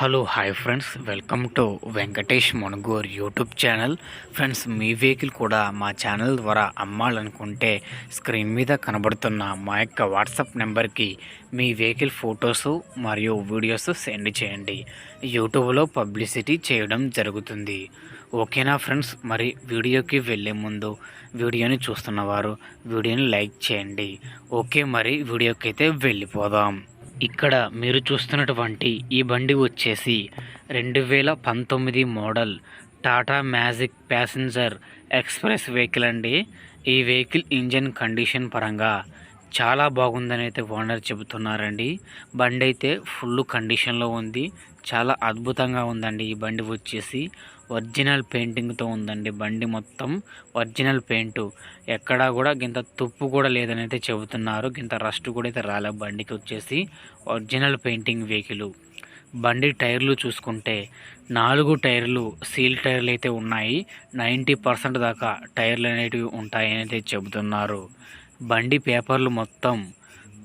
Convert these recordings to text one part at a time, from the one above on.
Hello hi friends welcome to Venkatesh Manugur YouTube channel friends me vehicle కూడా మా channel ద్వారా అమ్మాలనుకుంటే screen మీద కనబడుతున్న మా యొక్క వాట్సాప్ నెంబర్కి మీ వెహికల్ ఫొటోస్ మరియు వీడియోస్ సెండ్ చేయండి. యూట్యూబ్లో పబ్లిసిటీ చేయడం జరుగుతుంది. ఓకేనా ఫ్రెండ్స్ మరి వీడియోకి వెళ్ళే ముందు వీడియోని చూస్తున్నవారు వీడియోని లైక్ చేయండి. ఓకే మరి వీడియోకి అయితే వెళ్ళిపోదాం. ఇక్కడ మీరు చూస్తున్నటువంటి ఈ బండి వచ్చేసి రెండు వేల పంతొమ్మిది model Tata Magic passenger express vehicle అండి. ఈ వెహికల్ ఇంజన్ కండిషన్ పరంగా చాలా బాగుందని అయితే ఓనర్ చెబుతున్నారండి. బండి అయితే ఫుల్ కండిషన్లో ఉంది. చాలా అద్భుతంగా ఉందండి ఈ బండి వచ్చేసి. ఒరిజినల్ పెయింటింగ్తో ఉందండి బండి మొత్తం. Original paint. ఎక్కడా కూడా గింత తుప్పు కూడా లేదని అయితే చెబుతున్నారు. గింత రస్ట్ కూడా అయితే రాలే బండికి వచ్చేసి. Original painting vehicle. బండి టైర్లు చూసుకుంటే నాలుగు టైర్లు సీల్ టైర్లు అయితే ఉన్నాయి. నైంటీ పర్సెంట్ దాకా టైర్లు అనేటివి ఉంటాయని అయితే చెబుతున్నారు. బండి పేపర్లు మొత్తం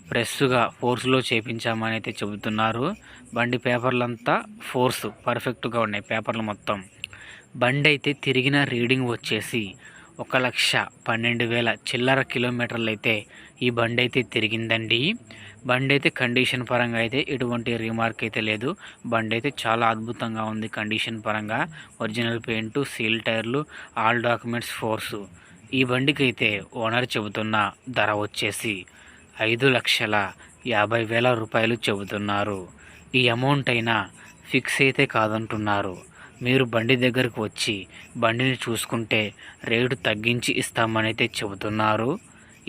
ప్రెస్గా ఫోర్స్లో చేపించామని అయితే చెబుతున్నారు. బండి పేపర్లంతా ఫోర్స్ పర్ఫెక్ట్గా ఉన్నాయి పేపర్లు మొత్తం. బండి అయితే తిరిగిన రీడింగ్ వచ్చేసి ఒక లక్ష పన్నెండు వేల చిల్లర కిలోమీటర్లు అయితే ఈ బండి అయితే తిరిగిందండి. బండి అయితే కండిషన్ పరంగా అయితే ఎటువంటి రీమార్క్ అయితే లేదు. బండి అయితే చాలా అద్భుతంగా ఉంది కండిషన్ పరంగా. ఒరిజినల్ పెయింట్ సీల్ టైర్లు ఆల్ డాక్యుమెంట్స్ ఫోర్సు. ఈ బండికి అయితే ఓనర్ చెబుతున్న ధర వచ్చేసి ఐదు లక్షల యాభై వేల రూపాయలు చెబుతున్నారు. ఈ అమౌంట్ అయినా ఫిక్స్ అయితే కాదంటున్నారు. మీరు బండి దగ్గరకు వచ్చి బండిని చూసుకుంటే రేటు తగ్గించి ఇస్తామని అయితే చెబుతున్నారు.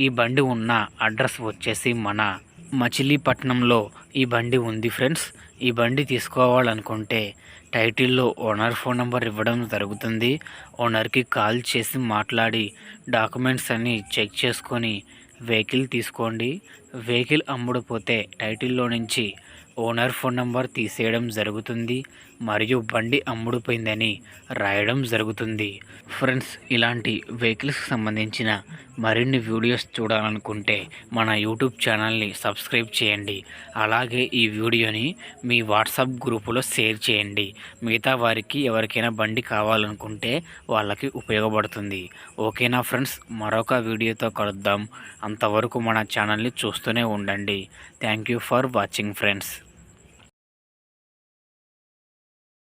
ఈ బండి ఉన్న అడ్రస్ వచ్చేసి మన మచిలీపట్నంలో ఈ బండి ఉంది ఫ్రెండ్స్. ఈ బండి తీసుకోవాలనుకుంటే టైటిల్లో ఓనర్ ఫోన్ నెంబర్ ఇవ్వడం జరుగుతుంది. ఓనర్కి కాల్ చేసి మాట్లాడి డాక్యుమెంట్స్ అన్నీ చెక్ చేసుకొని వెహికల్ తీసుకోండి. వెహికల్ అమ్ముడుపోతే టైటిల్లో నుంచి ఓనర్ ఫోన్ నంబర్ తీసేయడం జరుగుతుంది మరియు బండి అమ్ముడుపోయిందని రాయడం జరుగుతుంది. ఫ్రెండ్స్ ఇలాంటి వెహికల్స్కి సంబంధించిన మరిన్ని వీడియోస్ చూడాలనుకుంటే మన యూట్యూబ్ ఛానల్ని సబ్స్క్రైబ్ చేయండి. అలాగే ఈ వీడియోని మీ వాట్సాప్ గ్రూపులో షేర్ చేయండి. మిగతా వారికి ఎవరికైనా బండి కావాలనుకుంటే వాళ్ళకి ఉపయోగపడుతుంది. ఓకేనా ఫ్రెండ్స్? మరొక వీడియోతో కలుద్దాం. అంతవరకు మన ఛానల్ని చూస్తూనే ఉండండి. Thank you for watching friends.